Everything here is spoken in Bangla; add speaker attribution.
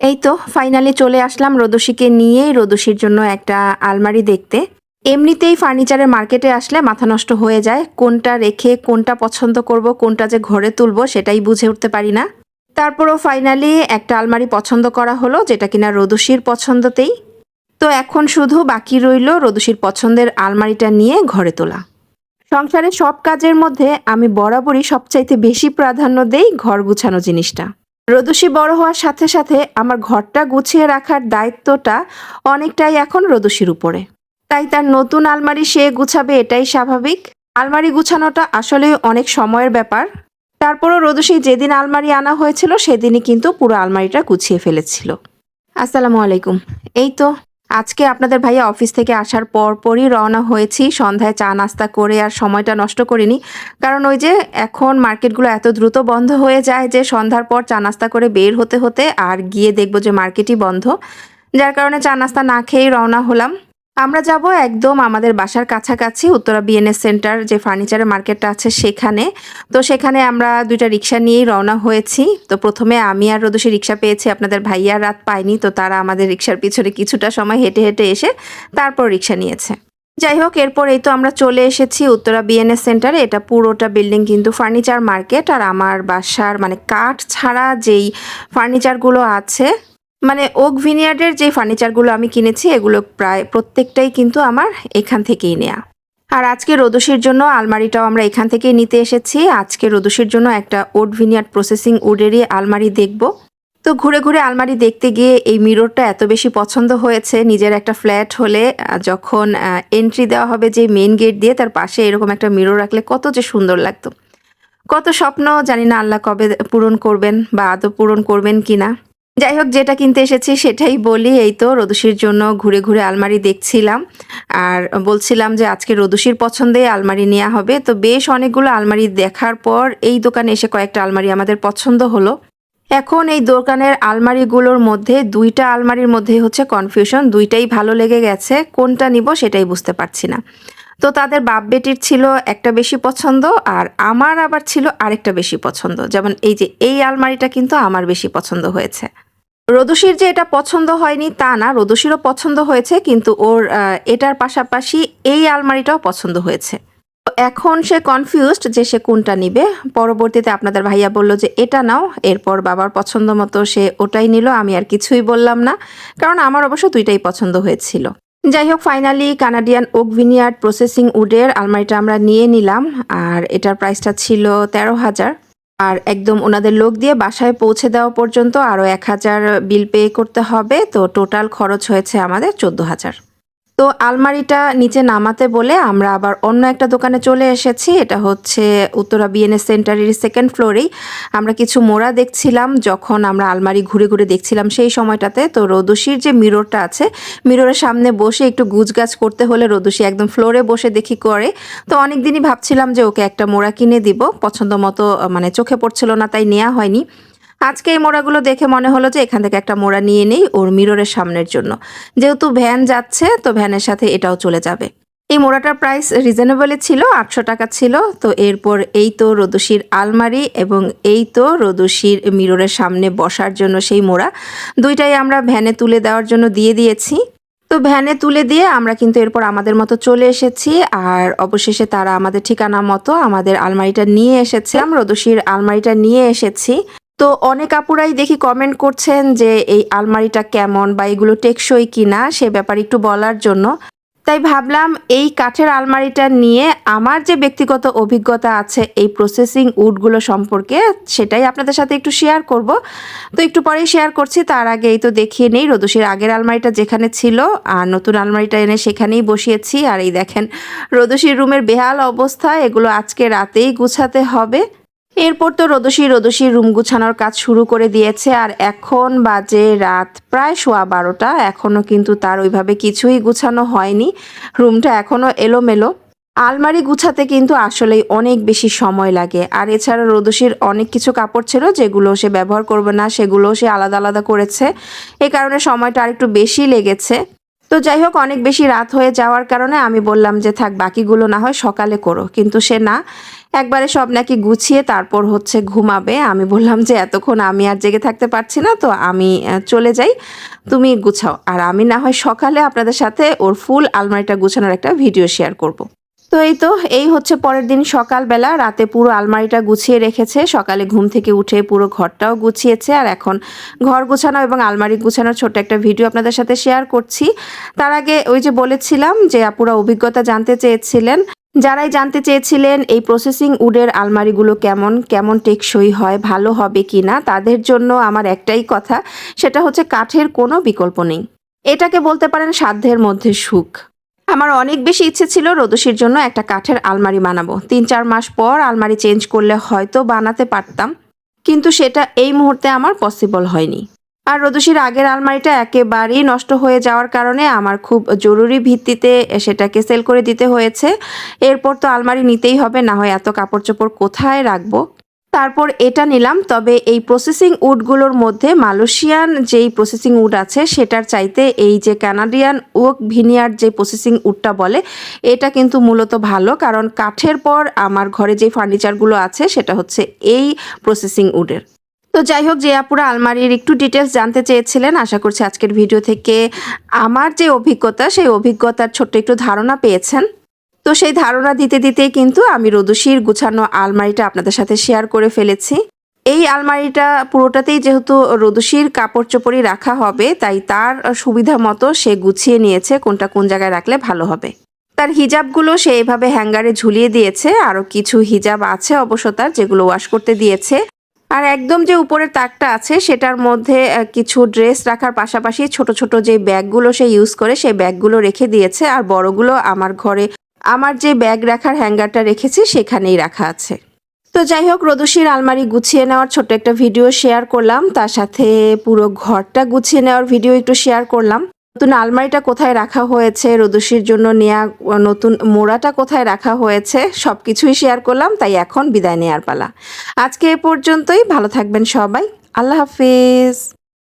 Speaker 1: এই তো ফাইনালি চলে আসলাম রোদসীকে নিয়েই রোদসীর জন্য একটা আলমারি দেখতে। এমনিতেই ফার্নিচারের মার্কেটে আসলে মাথা নষ্ট হয়ে যায়। কোনটা রেখে কোনটা পছন্দ করব, কোনটা যে ঘরে তুলব সেটাই বুঝে উঠতে পারি না। তারপরও ফাইনালি একটা আলমারি পছন্দ করা হলো, যেটা কিনা রোদসীর পছন্দতেই। তো এখন শুধু বাকি রইল রোদসীর পছন্দের আলমারিটা নিয়ে ঘরে তোলা। সংসারের সব কাজের মধ্যে আমি বরাবরই সবচাইতে বেশি প্রাধান্য দেই ঘর গুছানো জিনিসটা। রোদসী বড় হওয়ার সাথে সাথে আমার ঘরটা গুছিয়ে রাখার দায়িত্বটা অনেকটাই এখন রদুষির উপরে। তাই তার নতুন আলমারি সে গুছাবে এটাই স্বাভাবিক। আলমারি গুছানোটা আসলে অনেক সময়ের ব্যাপার। তারপরও রদুষি যেদিন আলমারি আনা হয়েছিল সেদিনই কিন্তু পুরো আলমারিটা গুছিয়ে ফেলেছিল। আসসালামু আলাইকুম। এই তো আজকে আপনাদের ভাইয়া অফিস থেকে আসার পর পরই রওনা হয়েছি। সন্ধ্যায় চা নাস্তা করে আর সময়টা নষ্ট করিনি। কারণ ওই যে এখন মার্কেটগুলো এত দ্রুত বন্ধ হয়ে যায় যে সন্ধ্যার পর চা নাস্তা করে বের হতে হতে আর গিয়ে দেখব যে মার্কেটই বন্ধ। যার কারণে চা নাস্তা না খেয়েই রওনা হলাম। আমরা যাব একদম আমাদের বাসার কাছাকাছি, উত্তরা বিএনএস সেন্টার যে ফার্নিচারের মার্কেটটা আছে সেখানে। তো সেখানে আমরা দুইটা রিক্সা নিয়েই রওনা হয়েছি। তো প্রথমে আমি আর রোদসী রিক্সা পেয়েছি, আপনাদের ভাইয়া রাত পায়নি, তো তারা আমাদের রিক্সার পিছনে কিছুটা সময় হেঁটে হেঁটে এসে তারপর রিক্সা নিয়েছে। যাই হোক, এরপর এই তো আমরা চলে এসেছি উত্তরা বিএনএস সেন্টারে এটা পুরোটা বিল্ডিং কিন্তু ফার্নিচার মার্কেট আর আমার বাসার মানে কাঠ ছাড়া যেই ফার্নিচারগুলো আছে মানে ওক ভিনিয়ার্ডের যে ফার্নিচারগুলো আমি কিনেছি, এগুলো প্রায় প্রত্যেকটাই কিন্তু আমার এখান থেকেই নেয়া। আর আজকে রোদসির জন্য আলমারিটাও আমরা এখান থেকেই নিতে এসেছি। আজকে রোদসির জন্য একটা ওড ভিনিয়ার্ড প্রসেসিং উডেরই আলমারি দেখব। তো ঘুরে ঘুরে আলমারি দেখতে গিয়ে এই মিররটা এত বেশি পছন্দ হয়েছে, নিজের একটা ফ্ল্যাট হলে যখন এন্ট্রি দেওয়া হবে যে মেন গেট দিয়ে, তার পাশে এরকম একটা মিরর রাখলে কত যে সুন্দর লাগতো। কত স্বপ্ন, জানি না আল্লাহ কবে পূরণ করবেন বা আদৌ পূরণ করবেন কিনা। যাই হোক, যেটা কিনতে এসেছি সেটাই বলি। এই তো রদুষির জন্য ঘুরে ঘুরে আলমারি দেখছিলাম। আর বলছিলাম যে আজকে রদুষির পছন্দেই আলমারি নেওয়া হবে। তো বেশ অনেকগুলো আলমারি দেখার পর এই দোকানে এসে কয়েকটা আলমারি আমাদের পছন্দ হলো। এখন এই দোকানের আলমারিগুলোর মধ্যে দুইটা আলমারির মধ্যে হচ্ছে কনফিউশন দুইটাই ভালো লেগে গেছে। কোনটা নিব সেটাই বুঝতে পারছি না। তো তাদের বাপ বেটির ছিল একটা বেশি পছন্দ আর আমার আবার ছিল আরেকটা বেশি পছন্দ। যেমন এই যে এই আলমারিটা কিন্তু আমার বেশি পছন্দ হয়েছে। রদুষির যে এটা পছন্দ হয়নি, তা না রদুষিরও পছন্দ হয়েছে, কিন্তু ওর এটার পাশাপাশি এই আলমারিটাও পছন্দ হয়েছে। এখন সে কনফিউজড যে সে কোনটা নিবে। পরবর্তীতে আপনাদের ভাইয়া বলল যে, এটা নাও। এরপর বাবার পছন্দ মতো সে ওটাই নিল, আমি আর কিছুই বললাম না, কারণ আমার অবশ্য দুইটাই পছন্দ হয়েছিল। যাই হোক finally Canadian oak veneered processing উডের আলমারিটা আমরা নিয়ে নিলাম, আর এটার প্রাইসটা ছিল তেরো হাজার। আর একদম ওনাদের লোক দিয়ে বাসায় পৌঁছে দেওয়া পর্যন্ত আরও এক হাজার বিল পে করতে হবে। তো টোটাল খরচ হয়েছে আমাদের চোদ্দ হাজার। তো আলমারিটা নিচে নামাতে বলে আমরা আবার অন্য একটা দোকানে চলে এসেছি। এটা হচ্ছে উত্তরা বিএনএস সেন্টারের সেকেন্ড ফ্লোরেই আমরা কিছু মোড়া দেখছিলাম যখন আমরা আলমারি ঘুরে ঘুরে দেখছিলাম সেই সময়টাতে। তো রোদসির যে মিররটা আছে, মিররের সামনে বসে একটু গুজগাছ করতে হলে রোদসি একদম ফ্লোরে বসে দেখি করে। তো অনেক দিনই ভাবছিলাম যে ওকে একটা মোড়া কিনে দিব। পছন্দ মতো মানে চোখে পড়ছিল না, তাই নেওয়া হয়নি। আজকে এই মোড়াগুলো দেখে মনে হলো যে এখান থেকে একটা মোড়া নিয়ে নেই ওর মিররের সামনের জন্য। যেহেতু ভ্যান যাচ্ছে, তো ভ্যানের সাথে এটাও চলে যাবে। এই মোড়াটার প্রাইস রিজনেবলই ছিল, আটশো টাকা ছিল। তো এরপর এই তো রদুশির আলমারি এবং এই তো রদুশির মিররের সামনে বসার জন্য সেই মোড়া। দুইটাই আমরা ভ্যানে তুলে দেওয়ার জন্য দিয়ে দিয়েছি। তো ভ্যানে তুলে দিয়ে আমরা কিন্তু এরপর আমাদের মতো চলে এসেছি। আর অবশেষে তারা আমাদের ঠিকানা মতো আমাদের আলমারিটা নিয়ে এসেছে। আমরা রদুশির আলমারিটা নিয়ে এসেছি। তো অনেক আপুরাই দেখি কমেন্ট করছেন যে এই আলমারিটা কেমন বা এগুলো টেকসই কিনা সে ব্যাপারে একটু বলার জন্য। তাই ভাবলাম এই কাঠের আলমারিটা নিয়ে আমার যে ব্যক্তিগত অভিজ্ঞতা আছে এই প্রসেসিং উডগুলো সম্পর্কে সেটাই আপনাদের সাথে একটু শেয়ার করব। তো একটু পরেই শেয়ার করছি, তার আগে এই তো দেখিয়ে নেই। রদুশির আগের আলমারিটা যেখানে ছিল, আর নতুন আলমারিটা এনে সেখানেই বসিয়েছি। আর এই দেখেন, রদুশির রুমের বেহাল অবস্থা, এগুলো আজকে রাতেই গুছাতে হবে। এরপর তো রদসী রদসী রুম গুছানোর কাজ শুরু করে দিয়েছে। আর এখন বাজে রাত প্রায় সোয়া বারোটা। এখনও কিন্তু তার ওইভাবে কিছুই গুছানো হয়নি। রুমটা এখনও এলোমেলো। আলমারি গুছাতে কিন্তু আসলেই অনেক বেশি সময় লাগে। আর এছাড়া রদসীর অনেক কিছু কাপড় ছিল যেগুলো সে ব্যবহার করবে না সেগুলো সে আলাদা আলাদা করেছে। এ কারণে সময়টা আরেকটু বেশি লেগেছে। তো যাই হোক, অনেক বেশি রাত হয়ে যাওয়ার কারণে আমি বললাম যে, থাক, বাকিগুলো না হয় সকালে করো। কিন্তু সে না। একবারে সব নাকি গুছিয়ে তারপর হচ্ছে ঘুমাবে। আমি বললাম যে, এতক্ষণ আমি আর জেগে থাকতে পারছি না, তো আমি চলে যাই। তুমি গুছাও। আর আমি না হয় সকালে আপনাদের সাথে ওর ফুল আলমারিটা গুছানোর একটা ভিডিও শেয়ার করব। তো এই তো, এই হচ্ছে পরের দিন সকালবেলা। রাতে পুরো আলমারিটা গুছিয়ে রেখেছে। সকালে ঘুম থেকে উঠে পুরো ঘরটাও গুছিয়েছে। আর এখন ঘর গুছানো এবং আলমারি গুছানোর ছোট্ট একটা ভিডিও আপনাদের সাথে শেয়ার করছি। তার আগে ওই যে বলেছিলাম যে, আপুরা অভিজ্ঞতা জানতে চেয়েছিলেন। যারাই জানতে চেয়েছিলেন এই প্রসেসিং উডের আলমারিগুলো কেমন কেমন টেকসই হয়, ভালো হবে কি না তাদের জন্য আমার একটাই কথা, সেটা হচ্ছে কাঠের কোনো বিকল্প নেই। এটাকে বলতে পারেন সাধ্যের মধ্যে সুখ। আমার অনেক বেশি ইচ্ছে ছিল রোদসির জন্য একটা কাঠের আলমারি বানাবো। তিন চার মাস পর আলমারি চেঞ্জ করলে হয়তো বানাতে পারতাম, কিন্তু সেটা এই মুহূর্তে আমার পসিবল হয়নি। আর রোদসির আগের আলমারিটা একেবারেই নষ্ট হয়ে যাওয়ার কারণে আমার খুব জরুরি ভিত্তিতে সেটাকে সেল করে দিতে হয়েছে। এরপর তো আলমারি নিতেই হবে, না হয় এত কাপড় চোপড় কোথায় রাখব? তারপর এটা নিলাম, তবে এই প্রসেসিং উডগুলোর মধ্যে মালয়েশিয়ান যেই প্রসেসিং উড আছে, সেটার চাইতে এই যে কানাডিয়ান ওক ভিনিয়ার যে প্রসেসিং উডটা বলে, এটা কিন্তু মূলত ভালো, কারণ কাঠের পর আমার ঘরে যে ফার্নিচারগুলো আছে, সেটা হচ্ছে এই প্রসেসিং উডের তো যাই হোক, যে আপুরা আলমারির একটু ডিটেলস জানতে চেয়েছিলেন, আশা করছি আজকের ভিডিও থেকে আমার যে অভিজ্ঞতা, সেই অভিজ্ঞতার ছোট্ট একটু ধারণা পেয়েছেন। তো সেই ধারণা দিতে দিতেই কিন্তু আমি রোদসির গুছানো আলমারিটা আপনাদের সাথে শেয়ার করে ফেলেছি। এই আলমারিটা পুরোটাতেই যেহেতু রোদসির কাপড় চোপড়ই রাখা হবে, তাই তার সুবিধা মতো সে গুছিয়ে নিয়েছে, কোনটা কোন জায়গায় রাখলে ভালো হবে। তার হিজাবগুলো সে এভাবে হ্যাঙ্গারে ঝুলিয়ে দিয়েছে আরও কিছু হিজাব আছে অবশ্য তার, যেগুলো ওয়াশ করতে দিয়েছে। আর একদম যে উপরের তাকটা আছে, সেটার মধ্যে কিছু ড্রেস রাখার পাশাপাশি ছোট ছোট যে ব্যাগগুলো সে ইউজ করে, সেই ব্যাগগুলো রেখে দিয়েছে। আর বড়গুলো আমার ঘরে, আমার যে ব্যাগ রাখার হ্যাঙ্গারটা রেখেছি, সেখানেই রাখা আছে। তো যাই হোক রোদসির আলমারি গুছিয়ে নেওয়ার ছোট্ট একটা ভিডিও শেয়ার করলাম। তার সাথে পুরো ঘরটা গুছিয়ে নেওয়ার ভিডিও একটু শেয়ার করলাম। নতুন আলমারিটা কোথায় রাখা হয়েছে রোদসির জন্য নেয়া নতুন মোড়াটা কোথায় রাখা হয়েছে সব কিছুই শেয়ার করলাম, তাই এখন বিদায় নেওয়ার পালা। আজকে এ পর্যন্তই, ভালো থাকবেন সবাই, আল্লাহ হাফিজ।